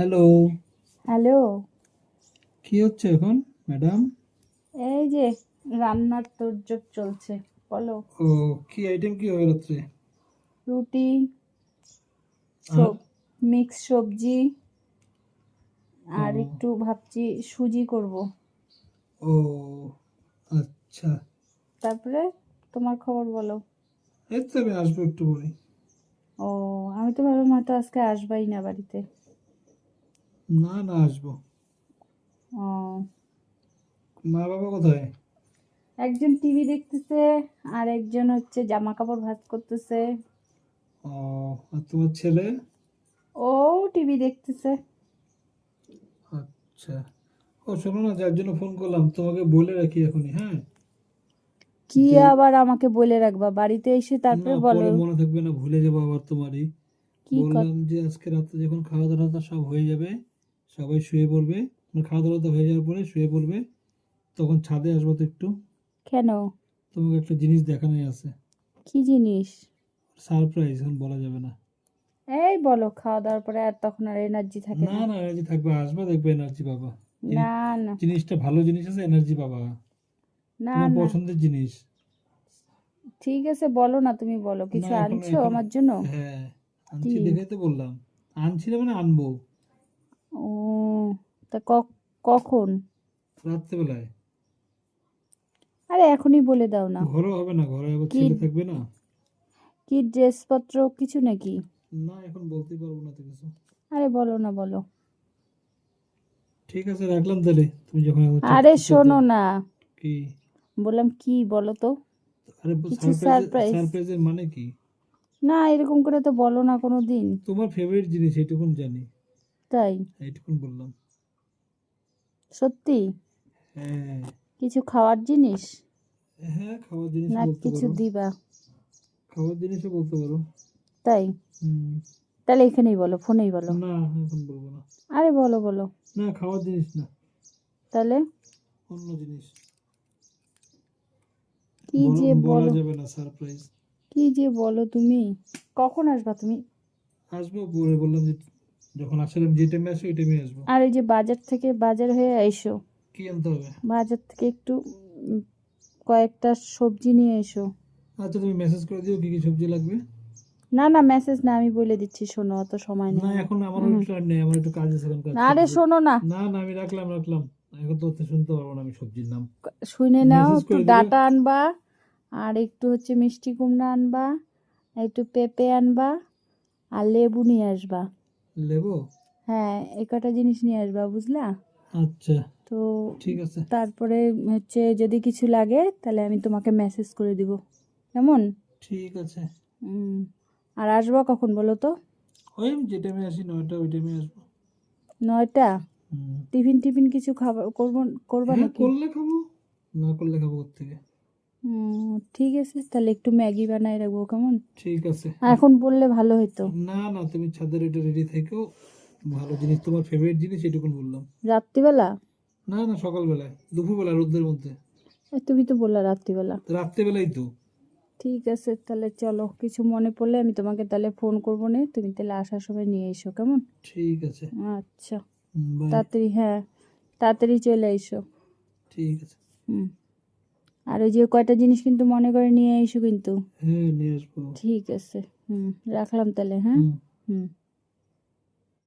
Hello hello কি হচ্ছে এখন ম্যাডাম এই যে রান্নার তোড়জোড় চলছে বলো। ও কি আইটেম কি হবে রাত্রে? রুটি? মিক্স সবজি আর একটু ভাবছি সুজি করব। ও আচ্ছা। তারপরে তোমার খবর বলো। এই তো আমি আসব একটু পরে ও আমি তো ভাবলাম হয়তো আজকে আসবাই না বাড়িতে। না না আসব। ও। মা বাবা কোথায়? একজন টিভি দেখতেছে আর একজন হচ্ছে জামা কাপড় ভাঁজ করতেছে। ও আর তোমার ছেলে? ও টিভি দেখতেছে। আচ্ছা। ও শোনো না যার জন্য ফোন করলাম তোমাকে বলে রাখি এখনই হ্যাঁ? কি আবার আমাকে বলে রাখবা? বাড়িতে এসে তারপরে বলো। মনে থাকবে না ভুলে যাব আবার তোমারই। বললাম যে আজকে রাতে যখন খাওয়া দাওয়া সব হয়ে যাবে সবাই শুয়ে পড়বে। মানে খাওয়া দাওয়া হয়ে যাওয়ার পরে শুয়ে পড়বে। তখন ছাদে আসব তো একটু। কেন? তোমাকে একটা জিনিস দেখানোই আছে। কি জিনিস? সারপ্রাইজ এখন বলা যাবে না। এই বলো খাওয়া দাওয়ার পরে আর তখন আর এনার্জি থাকে না। না এনার্জি থাকবে আসবে দেখবে এনার্জি পাবা। না না। জিনিসটা ভালো জিনিস আছে এনার্জি পাবা। না তোমার না। পছন্দের জিনিস। ঠিক আছে বলো না তুমি বলো। কিছু আনছো আমার জন্য? হ্যাঁ আনছি কি? দেখে তো বললাম। আনছি না মানে আনব। ও তা কখন? রাত্রেবেলায়। আরে এখনই বলে দাও না। ঘরে হবে না ঘরে আবার ছেলে থাকবে না? কি ড্রেসপত্র কিছু নাকি? না এখন বলতে পারব না তো কিছু। আরে বলো না বলো। ঠিক আছে রাখলাম তাহলে। তুমি যখন আরে শোনো না। কি? বললাম কি বলো তো? আরে সারপ্রাইজ। সারপ্রাইজের মানে কি? না এরকম করে তো বলো না কোনো দিন। তোমার ফেভারিট জিনিস এইটুকুন জানি। তাই? এইটুকুন বললাম। সত্যি? হ্যাঁ। কিছু খাওয়ার জিনিস? হ্যাঁ খাওয়ার জিনিস না কিছু দিবা? খাওয়ার জিনিসও বলতে পারো। তাই? হুম, তাহলে এখানেই বলো ফোনেই বলো। না এখন বলব না। আরে বলো বলো। না খাওয়ার জিনিস না। তাহলে? অন্য জিনিস। কি যে বলা বলো। যাবে না সারপ্রাইজ। কি যে বলো তুমি। কখন আসবা তুমি? আসব পরে বললাম যে যখন আসলাম যে টাইমে আসো ওই টাইমে আসব। আর এই যে বাজার থেকে বাজার হয়ে এসো। কি আনতে হবে? বাজার থেকে একটু কয়েকটা সবজি নিয়ে এসো। আচ্ছা তুমি মেসেজ করে দিও কি কি সবজি লাগবে। না না মেসেজ না আমি বলে দিচ্ছি শোনো অত সময় নেই। না এখন আমার। টাইম নেই আমার একটু কাজ আছে কাজ আরে শোনো না। না না আমি রাখলাম রাখলাম। এখন তো শুনতে পারব না আমি সবজির নাম। শুনে নাও একটু ডাটা আনবা আর একটু হচ্ছে মিষ্টি কুমড়া আনবা একটু পেঁপে আনবা আর লেবু নিয়ে আসবা। লেবো? হ্যাঁ এই কটা জিনিস নিয়ে আসবা বুঝলা? আচ্ছা। তো ঠিক আছে। তারপরে হচ্ছে যদি কিছু লাগে তাহলে আমি তোমাকে মেসেজ করে দিব। কেমন? ঠিক আছে। হুম আর আসবা কখন বলো তো? ওই যে টাইমে আসি নয়টা ওই টাইমে আসব। নয়টা? টিফিন টিফিন কিছু খাবার করব করবা হ্যাঁ, নাকি? করলে খাব না করলে খাব থেকে ঠিক আছে তাহলে একটু ম্যাগি বানাই রাখব কেমন? ঠিক আছে। এখন বললে ভালো হতো না না তুমি ছাদের এটা রেডি থেকেও ভালো জিনিস তোমার ফেভারিট জিনিস এটুকুন বললাম। রাত্রিবেলা? না না সকালবেলায় দুপুরবেলা রোদের মধ্যে। তুমি তো বললা রাত্রিবেলা। রাত্রেবেলাই তো। ঠিক আছে তাহলে চলো কিছু মনে পড়লে আমি তোমাকে তাহলে ফোন করব না। তুমি তাহলে আসার সময় নিয়ে এসো কেমন? ঠিক আছে। আচ্ছা। তাড়াতাড়ি হ্যাঁ তাড়াতাড়ি চলে এসো। ঠিক আছে। হুম। আর ওই যে কয়টা জিনিস কিন্তু মনে করে নিয়ে এসো কিন্তু। হ্যাঁ নিয়ে আসব। ঠিক আছে। হুম রাখলাম তাহলে হ্যাঁ? হুম। হুম।